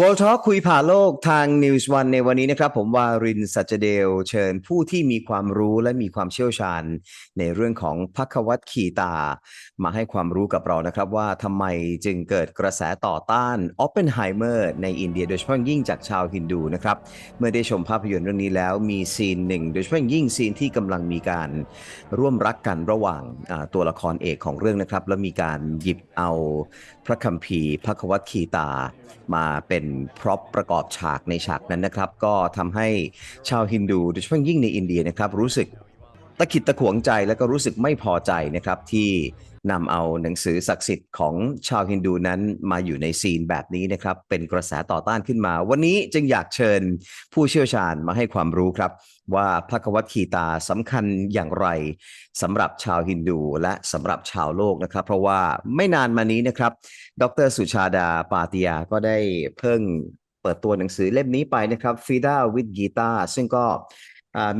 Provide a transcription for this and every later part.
World Talk คุยผ่าโลกทาง News One ในวันนี้นะครับ ผมวารินสัจเดลเชิญผู้ที่มีความรู้และมีความเชี่ยวชาญ ในเรื่องของพักวัตขีตา มาให้ความรู้กับเรานะครับ ว่าทำไมจึงเกิดกระแสต่อต้านออปเปนไฮเมอร์ในอินเดียโดยเฉพาะยิ่งจากชาวฮินดูนะครับ เมื่อได้ชมภาพยนตร์เรื่องนี้แล้วมีซีนหนึ่ง โดยเฉพาะยิ่งซีนที่กำลังมีการร่วมรักกันระหว่างตัวละครเอกของเรื่องนะครับ แล้วมีการหยิบเอาพระคัมภีร์พระควัตคีตามาเป็นพร็อพประกอบฉากในฉากนั้นนะครับ ก็ทำให้ชาวฮินดูโดยเฉพาะยิ่งในอินเดียนะครับรู้สึก ตะขิดตะขวงใจแล้วก็รู้สึกไม่พอใจนะครับที่นำเอาหนังสือศักดิ์สิทธิ์ของชาวฮินดูนั้นมาอยู่ในซีนแบบนี้นะครับ เป็นกระแสต่อต้านขึ้นมา วันนี้จึงอยากเชิญผู้เชี่ยวชาญมาให้ความรู้ครับ ว่าพระควัตคีตาสำคัญอย่างไรสำหรับชาวฮินดูและสำหรับชาวโลกนะครับ เพราะว่าไม่นานมานี้นะครับ ดรสุชาดาปาติยาก็ได้เพิ่งเปิดตัวหนังสือเล่มนี้ไปนะครับ Fida with Gita ซึ่งก็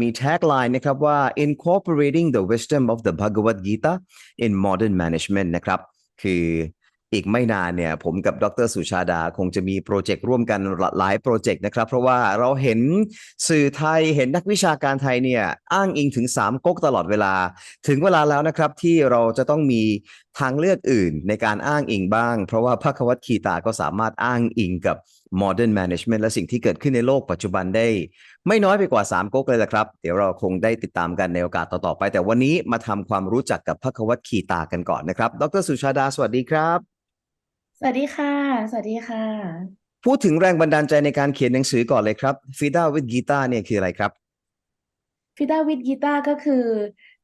มีแท็กไลน์นะครับว่า incorporating the wisdom of the Bhagavad Gita in modern management นะครับ คืออีกไม่นานเนี่ย ผมกับดรสุชาดาคงจะมีโปรเจกต์ร่วมกันหลายโปรเจกต์นะครับ เพราะว่าเราเห็นสื่อไทยเห็นนักวิชาการไทยเนี่ย อ้างอิงถึง 3ก๊กตลอดเวลา ถึงเวลาแล้วนะครับที่เราจะต้องมีทางเลือกอื่นในการอ้างอิงบ้าง เพราะว่าพระควัตคีตาก็สามารถอ้างอิงกับ modern management และสิ่งที่เกิดขึ้นในโลกปัจจุบันได้ ไม่น้อยไปกว่า 3ก๊กเลยละครับ เดี๋ยวเราคงได้ติดตามกันในโอกาสต่อ ๆ ไป แต่วันนี้มาทำความรู้จักกับพระควัตคีตากันก่อนนะครับ ดรสุชาดา สวัสดีครับ สวัสดีค่ะ สวัสดีค่ะ พูดถึงแรงบันดาลใจในการเขียนหนังสือก่อนเลยครับ Fida with Gita เนี่ยคืออะไรครับฟิดาวิดกีตาก็คือ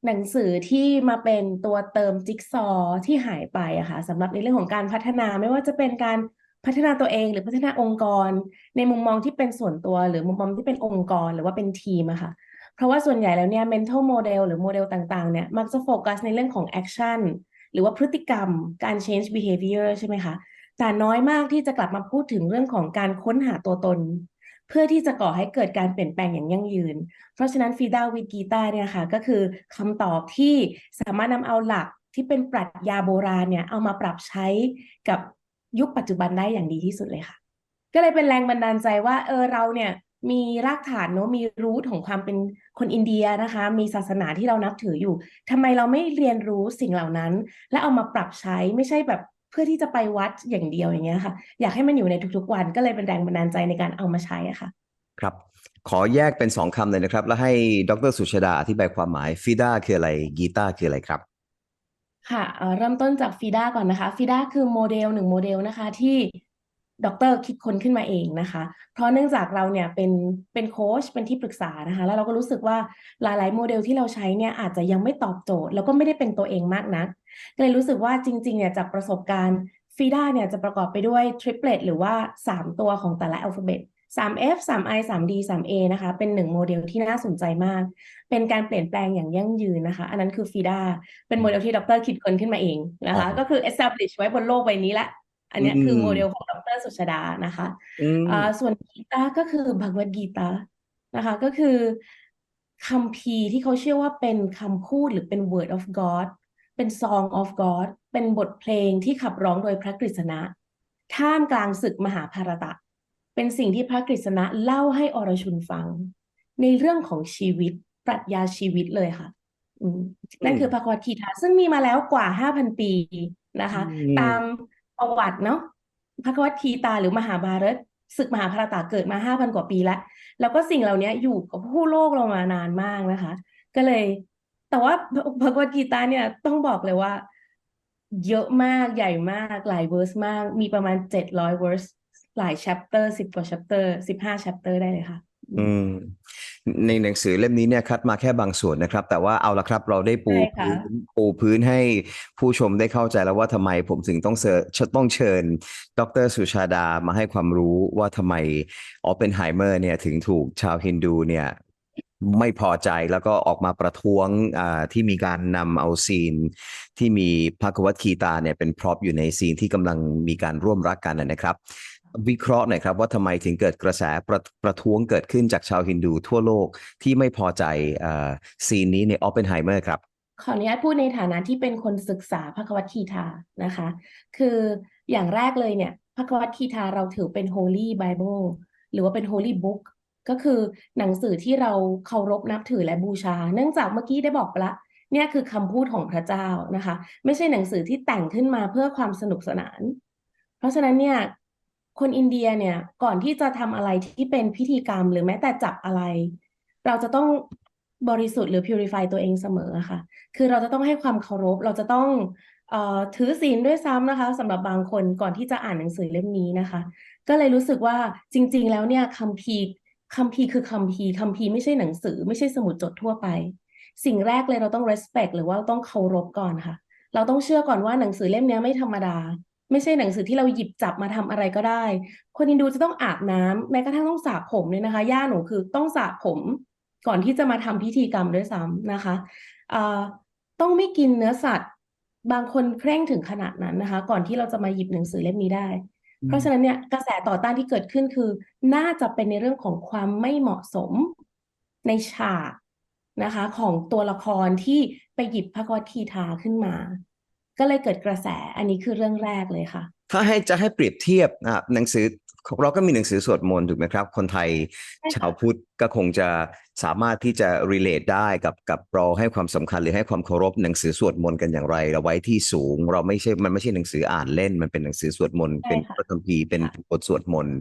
หนังสือที่มาเป็นตัวเติมจิ๊กซอว์ที่หายไปอะค่ะสำหรับในเรื่องของการพัฒนาไม่ว่าจะเป็นการ พัฒนาตัวเองหรือพัฒนาองค์กร ในมุมมองที่เป็นส่วนตัว หรือมุมมองที่เป็นองค์กรหรือว่าเป็นทีมอะค่ะ เพราะว่าส่วนใหญ่แล้วเนี่ย mental model หรือโมเดลต่างๆเนี่ยมักจะโฟกัสในเรื่องของ action หรือว่าพฤติกรรมการ change behavior ใช่ไหมคะแต่น้อยมากที่จะกลับมาพูดถึงเรื่องของการค้นหาตัวตน เพื่อที่จะก่อให้เกิดการเปลี่ยนแปลงอย่างยั่งยืน เพราะฉะนั้นฟีดาวิดกีตาเนี่ยค่ะก็คือคำตอบที่สามารถนำเอาหลักที่เป็นปรัชญาโบราณเนี่ยเอามาปรับใช้กับ ยุคปัจจุบันได้อย่างดีที่สุดเลยค่ะ ก็เลยเป็นแรงบันดาลใจว่าเออเราเนี่ยมีรากฐานเนอะมีรูทของความเป็นคนอินเดียนะคะ มีศาสนาที่เรานับถืออยู่ทำไมเราไม่เรียนรู้สิ่งเหล่านั้น และเอามาปรับใช้ไม่ใช่แบบเพื่อที่จะไปวัดอย่างเดียวอย่างเงี้ยค่ะ อยากให้มันอยู่ในทุกๆวันก็เลยเป็นแรงบันดาลใจในการเอามาใช้อะค่ะ ครับขอแยกเป็นสองคำเลยนะครับ แล้วให้ดรสุชาดาอธิบายความหมาย Fida คืออะไร Gita คืออะไรครับ ค่ะเเริ่มต้นจากฟีด้าก่อนนะคะฟีด้าคือโมเดลหนึ่งโมเดลนะคะที่ดรคิดค้นขึ้นมาเองนะคะ เพราะเนื่องจากเราเนี่ยเป็นเป็นโค้ชเป็นที่ปรึกษานะคะ แล้วเราก็รู้สึกว่าหลาย ๆ โมเดลที่เราใช้เนี่ยอาจจะยังไม่ตอบโจทย์ แล้วก็ไม่ได้เป็นตัวเองมากนักก็เลยรู้สึกว่าจริง ๆ เนี่ยจากประสบการณ์ฟีด้าเนี่ยจะประกอบไปด้วยทริปเลตหรือว่า 3 ตัวของแต่ละอัลฟาเบต 3F 3I 3D 3A นะคะ เป็นหนึ่งโมเดลที่น่าสนใจมาก เป็นการเปลี่ยนแปลงอย่างยั่งยืนนะคะ อันนั้นคือฟีดาเป็นโมเดลที่ดรคิดค้นขึ้นมาเองนะคะอ๋อก็คือ establish ไว้บนโลกใบนี้ละ อันเนี้ยคือมโมเดลของดรสุชาดานะคะอืมอ่าส่วนกีตาก็คือภกวดกีตานะคะ ก็คือคัมภีร์ที่เขาเชื่อว่าเป็นคำพูดหรือเป็น word of God เป็น song of God เป็นบทเพลงที่ขับร้องโดยพระกฤษณะท่ามกลางศึกมหาภารตะ เป็นสิ่งที่พระกฤษณะเล่าให้อรชุนฟัง ในเรื่องของชีวิตปรัชญาชีวิตเลยค่ะอืมนั่นคือพระควทีทาซึ่งมีมาแล้วกว่า5,000ปีนะคะอืมตามประวัติเนาะพระควทีตาหรือมหาภารตศึกมหาภารตะเกิดมา5,000กว่าปีแล้ว แล้วก็สิ่งเหล่านี้อยู่กับผู้โลกเรามานานมากนะคะ ก็เลย แต่ว่าพระกวดกีตาเนี่ยต้องบอกเลยว่า เยอะมากใหญ่มากหลายเวอร์สมาก มีประมาณ700เวอร์ส หลาย chapter 10กว่า chapter 15 chapter ได้เลยค่ะ อืม ในหนังสือเล่มนี้เนี่ยคัดมาแค่บางส่วนนะครับ แต่ว่าเอาละครับเราได้ปูใช่ค่ะ พื้นปูพื้นให้ผู้ชมได้เข้าใจแล้วว่าทำไมผมถึงต้องเชิญต้องเชิญ ดรสุชาดามาให้ความรู้ว่าทำไมออปเพนไฮเมอร์เนี่ยถึงถูกชาวฮินดูเนี่ย ไม่พอใจแล้วก็ออกมาประท้วงอ่าที่มีการนำเอาซีน ที่มีพระกวัตคีตาเนี่ยเป็นพร็อพอยู่ในซีนที่กำลังมีการร่วมรักกันนะนะครับ วิเคราะห์หน่อยครับว่าทำไมถึงเกิดกระแสประประท้วงเกิดขึ้นจากชาวฮินดูทั่วโลกที่ไม่พอใจอซีนนี้ในออปเพนไฮเมอร์ครับ ขออนุญาตพูดในฐานะที่เป็นคนศึกษาพระควัตคีทานะคะ คืออย่างแรกเลยเนี่ยพระคัมภีร์ทาเราถือเป็น Holy Bible หรือว่าเป็น Holy Book ก็คือหนังสือที่เราเคารพนับถือและบูชา เนื่องจากเมื่อกี้ได้บอกไปละเนี่ยคือคำพูดของพระเจ้านะคะ ไม่ใช่หนังสือที่แต่งขึ้นมาเพื่อความสนุกสนาน เพราะฉะนั้นเนี่ย คนอินเดียเนี่ยก่อนที่จะทำอะไรที่เป็นพิธีกรรมหรือแม้แต่จับอะไร เราจะต้องบริสุทธิ์หรือ purify ตัวเองเสมอค่ะ คือเราจะต้องให้ความเคารพ เราจะต้องออถือศีลด้วยซ้ำนะคะสำหรับบางคนก่อนที่จะอ่านหนังสือเล่มนี้นะคะ ก็เลยรู้สึกว่าจริง ๆ แล้วเนี่ยคัมภีร์คัมภีร์คือคัมภีร์คัมภีร์ไม่ใช่หนังสือ ไม่ใช่สมุดจดทั่วไป สิ่งแรกเลยเราต้อง respect หรือว่าต้องเคารพก่อนค่ะ เราต้องเชื่อก่อนว่าหนังสือเล่มนี้ไม่ธรรมดา ไม่ใช่หนังสือที่เราหยิบจับมาทำอะไรก็ได้ คนอินดูจะต้องอาบน้ำแม้กระทั่งต้องสระผมเลยนะคะ ย่าหนูคือต้องสระผมก่อนที่จะมาทำพิธีกรรมด้วยซ้ำนะคะเอ่อต้องไม่กินเนื้อสัตว์ บางคนเคร่งถึงขนาดนั้นนะคะ ก่อนที่เราจะมาหยิบหนังสือเล่มนี้ได้ เพราะฉะนั้นเนี่ยกระแสต่อต้านที่เกิดขึ้นคือ น่าจะเป็นในเรื่องของความไม่เหมาะสมในฉากนะคะ ของตัวละครที่ไปหยิบพระกวดคีทาขึ้นมา ก็เลยเกิดกระแสอันนี้คือเรื่องแรกเลยค่ะ ถ้าให้จะให้เปรียบเทียบอะหนังสือเราก็มีหนังสือสวดมนต์ถูกไหมครับ คนไทยใช่ค่ะชาวพุทธ ก็คงจะสามารถที่จะ relate ได้กับกับเราให้ความสำคัญหรือให้ความเคารพหนังสือสวดมนต์กันอย่างไรเราไว้ที่สูง เราไม่ใช่มันไม่ใช่หนังสืออ่านเล่น มันเป็นหนังสือสวดมนต์ใช่เป็นค่ะพระคัมภีร์เป็นค่ะบทสวดมนต์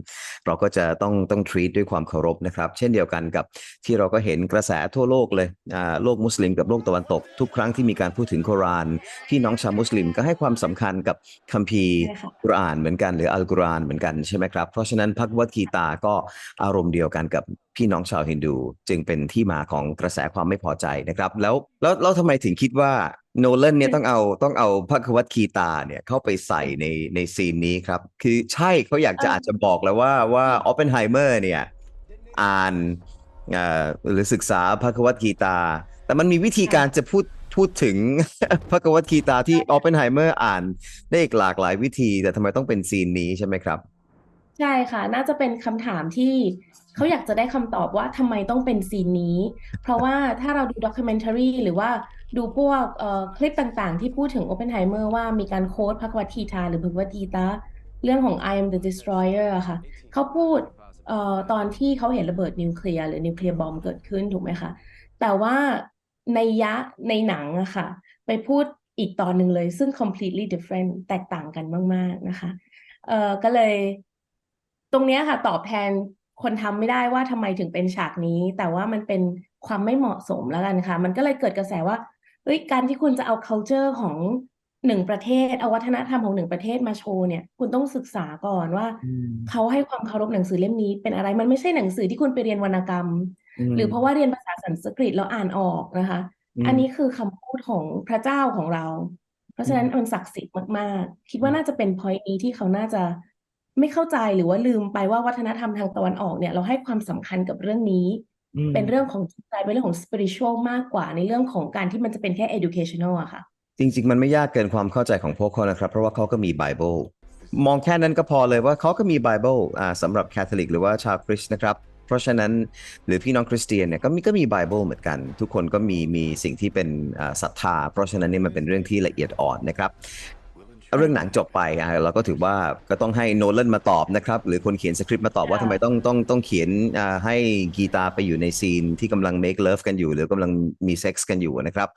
เราก็จะต้องต้อง treat ด้วยความเคารพนะครับ เช่นเดียวกันกับที่เราก็เห็นกระแสทั่วโลกเลยอ่าโลกมุสลิมกับโลกตะวันตก ทุกครั้งที่มีการพูดถึงกุรอานพี่น้องชาวมุสลิมก็ให้ความสำคัญกับคัมภีร์ใช่ค่ะกุรอานเหมือนกันหรืออัลกุรอานเหมือนกันใช่ไหมครับเพราะฉะนั้นพระวัตกีตาก็อารมณ์เดียวกันกับพี่น้องชาวฮินดู จึงเป็นที่มาของกระแสความไม่พอใจนะครับ แล้วแล้วแล้วทำไมถึงคิดว่าโนเลนเนี่ยต้องเอาต้องเอาพระควัตคีตาเนี่ยเข้าไปใส่ในในซีนนี้ครับ คือใช่เขาอยากจะเออออาจจะบอกแล้วว่าว่าออปเพนไฮเมอร์เนี่ยอ่านเอ่อหรือศึกษาพระควัตกีตา แต่มันมีวิธีการจะพูดพูดถึงพระกวัตคีตาที่ออปเพนไฮเมอร์อ่านได้อีกหลากหลายวิธี แต่ทำไมต้องเป็นซีนนี้ใช่ไหมครับ ใช่ค่ะ น่าจะเป็นคำถามที่ เขาอยากจะได้คำตอบว่าทำไมต้องเป็นซีนนี้ เพราะว่าถ้าเราดูด็อกิเมนทารีหรือว่าดูพวกคลิปต่างๆ ที่พูดถึงโอเพนไฮเมอร์ว่ามีการโค้ดพระกวัตทีทาหรือพระกวัตทีตาเรื่องของ I am the destroyer อะค่ะเขาพูดตอนที่เขาเห็นระเบิดนิวเคลียร์หรือนิวเคลียร์บอมเกิดขึ้นถูกไหมคะ แต่ว่าในยะในหนังอะค่ะ ไปพูดอีกตอนหนึ่งเลย ซึ่ง completely different แตกต่างกันมาก ๆ นะคะ เอ่อก็เลย ตรงนี้ค่ะ ตอบแทน คนทำไม่ได้ว่าทำไมถึงเป็นฉากนี้ แต่ว่ามันเป็นความไม่เหมาะสมแล้วกันค่ะ มันก็เลยเกิดกระแสว่าเอ้ยการที่คุณจะเอา culture ของหนึ่งประเทศเอาวัฒนธรรมของหนึ่งประเทศมาโชว์เนี่ย คุณต้องศึกษาก่อนว่า เขาให้ความเคารพหนังสือเล่มนี้เป็นอะไรมันไม่ใช่หนังสือที่คุณไปเรียนวรรณกรรม หรือเพราะว่าเรียนภาษาสันสกฤตแล้วอ่านออกนะคะอืมอันนี้คือคำพูดของพระเจ้าของเรา เพราะฉะนั้นมันศักดิ์สิทธิ์มากๆ คิดว่าน่าจะเป็น point นี้ที่เขาน่าจะ ไม่เข้าใจหรือว่าลืมไปว่าวัฒนธรรมทางตะวันออกเนี่ย เราให้ความสำคัญกับเรื่องนี้อืมเป็นเรื่องของจิตใจเป็นเรื่องของ spiritual มากกว่าในเรื่องของการที่มันจะเป็นแค่ educational อะค่ะ จริง ๆ มันไม่ยากเกินความเข้าใจของพวกเขานะครับ เพราะว่าเขาก็มีไบเบิลมองแค่นั้นก็พอเลยว่าเขาก็มีไบเบิลอ่าสำหรับแคทอลิกหรือว่าชาวคริสต์นะครับเพราะฉะนั้นหรือพี่น้องคริสเตียนเนี่ยก็มีก็มีไบเบิลเหมือนกัน ทุกคนก็มีมีสิ่งที่เป็นอ่าศรัทธา เพราะฉะนั้นเนี่ยมันเป็นเรื่องที่ละเอียดอ่อนนะครับ เรื่องหนังจบไปอะเราก็ถือว่าก็ต้องให้โนแลนมาตอบนะครับ หรือคนเขียนสคริปต์มาตอบว่าค่ะทำไมต้องต้องต้องเขียนอ่าให้กีตาร์ไปอยู่ในซีนที่กำลัง make love กันอยู่ หรือกำลังมีเซ็กส์กันอยู่นะครับ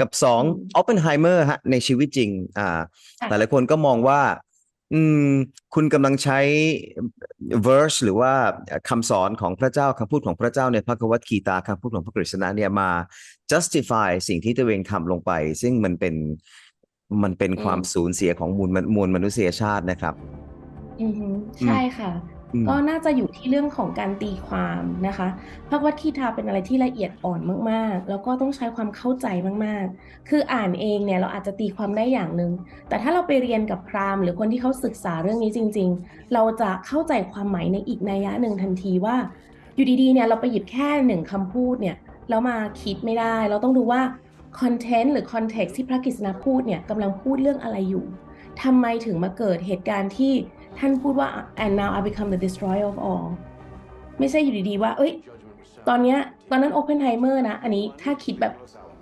กับสองอืมออปเพนไฮเมอร์ฮะในชีวิตจริงอ่าค่ะหลายๆคนก็มองว่าอืมคุณกำลังใช้ verse หรือว่าคำสอนของพระเจ้าคำพูดของพระเจ้าในพระคัมภีร์ตาคำพูดของพระกฤษณะเนี่ยมา justify สิ่งที่ตัวเองทำลงไป ซึ่งมันเป็น มันเป็นอืมความสูญเสียของมวลมนมวลมนุษยชาตินะครับ อือฮึใช่ค่ะอืมก็น่าจะอยู่ที่เรื่องของการตีความนะคะพระวัตคีทาเป็นอะไรที่ละเอียดอ่อนมากๆ แล้วก็ต้องใช้ความเข้าใจมากๆ คืออ่านเองเนี่ยเราอาจจะตีความได้อย่างหนึ่งแต่ถ้าเราไปเรียนกับพราหมณ์หรือคนที่เขาศึกษาเรื่องนี้จริง ๆ เราจะเข้าใจความหมายในอีกนัยยะหนึ่งทันทีว่า อยู่ดีๆเนี่ยเราไปหยิบแค่หนึ่งคำพูดเนี่ยแล้วมาคิดไม่ได้ เราต้องดูว่า คอนเทนต์หรือคอนเท็กซ์ที่พระกฤษณะพูดเนี่ยกำลังพูดเรื่องอะไรอยู่ทำไมถึงมาเกิดเหตุการณ์ที่ท่านพูดว่า and now I become the destroyer of all ไม่ใช่อยู่ดีๆว่า เอ้ย ตอนเนี้ยตอนนั้น Oppenheimer นะ อันนี้ถ้าคิดแบบ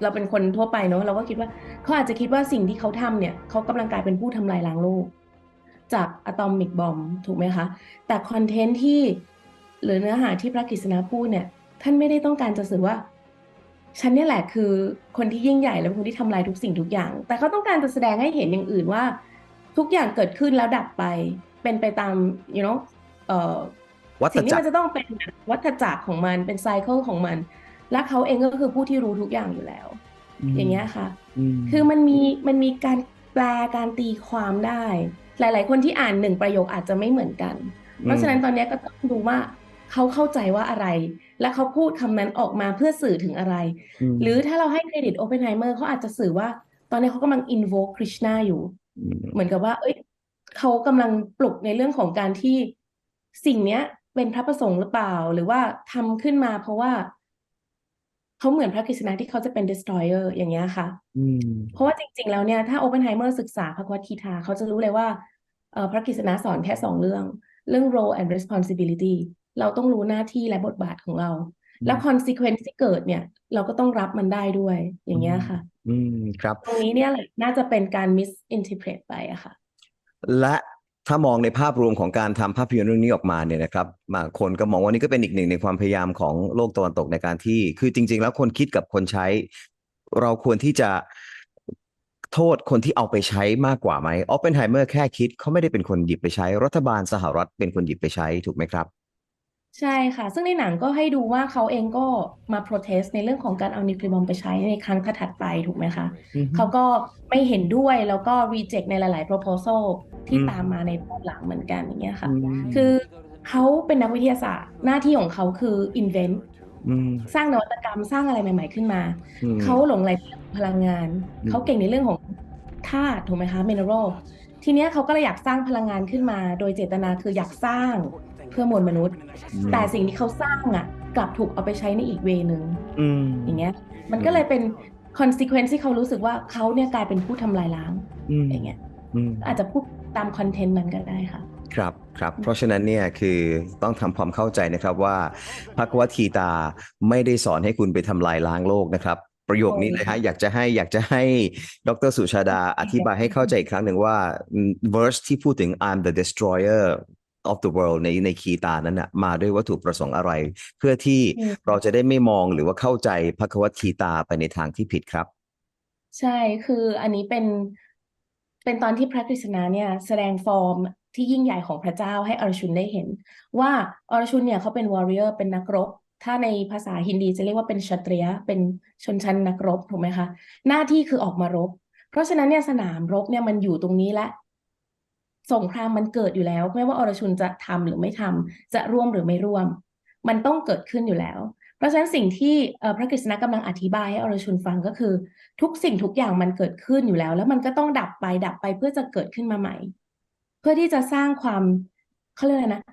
เราเป็นคนทั่วไปเนอะเราก็คิดว่าเขาอาจจะคิดว่าสิ่งที่เขาทำเนี่ยเขากำลังกลายเป็นผู้ทำลายล้างโลก จากอะตอมิกบอมถูกไหมคะ แต่คอนเทนต์ที่หรือเนื้อหาที่พระกฤษณาพูดเนี่ย ท่านไม่ได้ต้องการจะสื่อว่า ฉันเนี่ยแหละคือคนที่ยิ่งใหญ่และเป็นคนที่ทำลายทุกสิ่งทุกอย่าง แต่เขาต้องการจะแสดงให้เห็นอย่างอื่นว่า ทุกอย่างเกิดขึ้นแล้วดับไป เป็นไปตาม you know เอ่อวัฏสิ่งที่จักมันรจะต้องเป็นวัฏจักรของมันเป็นไซเคิลของมัน และเขาเองก็คือผู้ที่รู้ทุกอย่างอยู่แล้ว อย่างเงี้ยค่ะมคือมันมีมันมีการแปลการตีความได้ หลาย ๆ คนที่อ่านหนึ่งประโยคอาจจะไม่เหมือนกัน เพราะฉะนั้นตอนเนี้ยก็ต้องดูว่า เขาเข้าใจว่าอะไร และเขาพูดคำนั้นออกมาเพื่อสื่อถึงอะไรมหรือถ้าเราให้เครดิตโอเพนไฮเมอร์เขาอาจจะสื่อว่า ตอนนี้เขากำลัง invoke คริชนาอยู่มเหมือนกับว่า เอ้ยเขากำลังปลุกในเรื่องของการที่สิ่งเนี้ย เป็นพระประสงค์หรือเปล่า หรือว่าทำขึ้นมาเพราะว่าเขาเหมือนพระกฤษณาที่เขาจะเป็น destroyer อย่างเงี้ยค่ะอืมเพราะว่าจริง ๆ แล้วเนี่ยถ้าโอเปนไฮเมอร์ศึกษาพระวัตคีทาเขาจะรู้เลยว่าเอ่อพระกฤษณาสอนแค่สองเรื่อง เรื่อง role and responsibility เราต้องรู้หน้าที่และบทบาทของเรา แล้ว consequence ที่เกิดเนี่ย เราก็ต้องรับมันได้ด้วยอย่างเงี้ยค่ะ อืมครับ ตรงนี้เนี่ยแหละน่าจะเป็นการ misinterpret ไปอะค่ะ และถ้ามองในภาพรวมของการทำภาพยนตร์เรื่องนี้ออกมาเนี่ยนะครับบางคนก็มองว่านี่ก็เป็นอีกหนึ่งในความพยายามของโลกตะวันตกในการที่ คือจริง ๆ แล้วคนคิดกับคนใช้ เราควรที่จะโทษคนที่เอาไปใช้มากกว่าไหมออปเพนไฮเมอร์แค่คิดเขาไม่ได้เป็นคนหยิบไปใช้ รัฐบาลสหรัฐเป็นคนหยิบไปใช้ถูกไหมครับ ใช่ค่ะ ซึ่งในหนังก็ให้ดูว่าเขาเองก็มา protest ในเรื่องของการเอานิวเคลียร์บอมไปใช้ในครั้งถัดๆไปถูกไหมคะเขาก็ไม่เห็นด้วยแล้วก็ reject ในหลาย ๆ proposal ที่อืม ตามมาในภายหลังเหมือนกันอย่างเงี้ยค่ะอืมคือ เขาเป็นนักวิทยาศาสตร์ หน้าที่ของเขาคือ invent อืมสร้างนวัตกรรมสร้างอะไรใหม่ ๆ ขึ้นมา อืม เขาหลงใหลในเรื่องของพลังงาน อืม เขาเก่งในเรื่องของธาตุถูกไหมคะ mineral ทีเนี้ยเขาก็เลยอยากสร้างพลังงานขึ้นมา โดยเจตนาคืออยากสร้าง เพื่อมวลมนุษย์ แต่สิ่งที่เขาสร้างอะ กลับถูกเอาไปใช้ในอีกเวนึงอืมอย่างเงี้ย มันก็เลยเป็น consequence ที่เขารู้สึกว่าเขาเนี่ยกลายเป็นผู้ทำลายล้างอืมอย่างเงี้ยอืมอาจจะพูดตามคอนเทนต์นั้นก็ได้ค่ะครับครับเพราะฉะนั้นเนี่ยคือต้องทำความเข้าใจนะครับว่าภควทีตาไม่ได้สอนให้คุณไปทำลายล้างโลกนะครับ ประโยคนี้เลยฮะอยากจะให้อยากจะให้ดรสุชาดาอธิบายให้เข้าใจอีกครั้งหนึ่งว่า verse ที่พูดถึง I'm the destroyer of the world ในในคีตานั้นนะมาด้วยวัตถุประสงค์อะไร เพื่อที่อืมเราจะได้ไม่มองหรือว่าเข้าใจภควทีตาไปในทางที่ผิดครับ ใช่คืออันนี้เป็นเป็นตอนที่พระกฤษณาเนี่ยแสดงฟอร์มที่ยิ่งใหญ่ของพระเจ้าให้อรชุนได้เห็น ว่าอรชุนเนี่ยเขาเป็นวอริเออร์เป็นนักรบ ถ้าในภาษาฮินดีจะเรียกว่าเป็นชัตริยะเป็นชนชั้นนักรบถูกไหมคะ หน้าที่คือออกมารบ เพราะฉะนั้นเนี่ยสนามรบเนี่ยมันอยู่ตรงนี้และ สงครามมันเกิดอยู่แล้ว ไม่ว่าอรชุนจะทำหรือไม่ทำจะร่วมหรือไม่ร่วม มันต้องเกิดขึ้นอยู่แล้ว เพราะฉะนั้นสิ่งที่พระกฤษณะกำลังอธิบายให้อรชุนฟังก็คือ ทุกสิ่งทุกอย่างมันเกิดขึ้นอยู่แล้ว แล้วมันก็ต้องดับไปดับไปเพื่อจะเกิดขึ้นมาใหม่ เพื่อที่จะสร้างความเขาเรียกอะไรนะ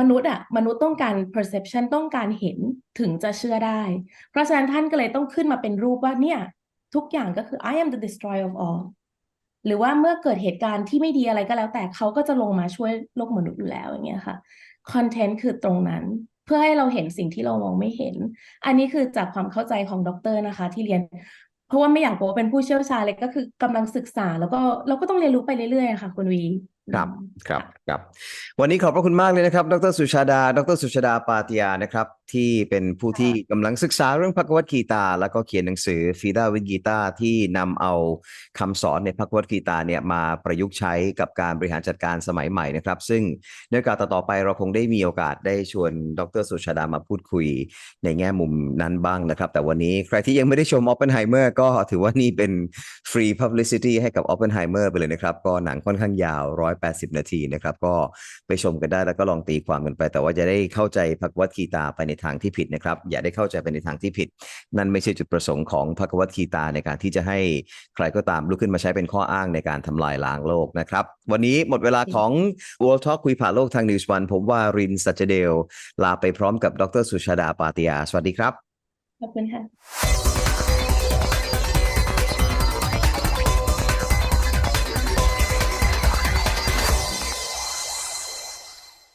มนุษย์อะมนุษย์ต้องการ perception ต้องการเห็นถึงจะเชื่อได้ เพราะฉะนั้นท่านก็เลยต้องขึ้นมาเป็นรูปว่าเนี่ย ทุกอย่างก็คือ I am the destroyer of all หรือว่าเมื่อเกิดเหตุการณ์ที่ไม่ดีอะไรก็แล้ว แต่เขาก็จะลงมาช่วยโลกมนุษย์อยู่แล้วอย่างเงี้ยค่ะคอนเทนต์คือตรงนั้นเพื่อให้เราเห็นสิ่งที่เรามองไม่เห็น อันนี้คือจากความเข้าใจของด็อกเตอร์นะคะ ที่เรียน เพราะว่าไม่อยากบอกว่าเป็นผู้เชี่ยวชาญเลยก็คือกำลังศึกษา แล้วก็เราก็ต้องเรียนรู้ไปเรื่อยๆอะค่ะคุณวีครับอืมครับค่ะครับวันนี้ขอบพระคุณมากเลยนะครับ ดรสุชาดา ดรสุชาดาปาติยานะครับ ที่เป็นผู้ที่กำลังศึกษาเรื่องภควตกีตา แล้วก็เขียนหนังสือฟีดาวิดกีตาที่นำเอาคำสอนในภควตกีตาเนี่ยมาประยุกต์ใช้กับการบริหารจัดการสมัยใหม่นะครับ ซึ่งในโอกาสต่อๆไปเราคงได้มีโอกาสได้ชวนดรสุชาดามาพูดคุยในแง่มุมนั้นบ้างนะครับ แต่วันนี้ใครที่ยังไม่ได้ชม Oppenheimer ก็ถือว่านี่เป็นฟรี publicity ให้กับ Oppenheimer ไปเลยนะครับ ก็หนังค่อนข้างยาว 180 นาทีนะครับ ก็ไปชมกันได้แล้วก็ลองตีความกันไป แต่ว่าจะได้เข้าใจภควตคีตาไปในทางที่ผิดนะครับ อย่าได้เข้าใจไปในทางที่ผิด นั่นไม่ใช่จุดประสงค์ของพระกวตคีตาในการที่จะให้ใครก็ตามลุกขึ้นมาใช้เป็นข้ออ้างในการทำลายล้างโลกนะครับ วันนี้หมดเวลาของ World Talk คุยผ่านโลกทาง News One ผมว่ารินสัจเดล ลาไปพร้อมกับดรสุชาดาปาติยา สวัสดีครับ ขอบคุณค่ะ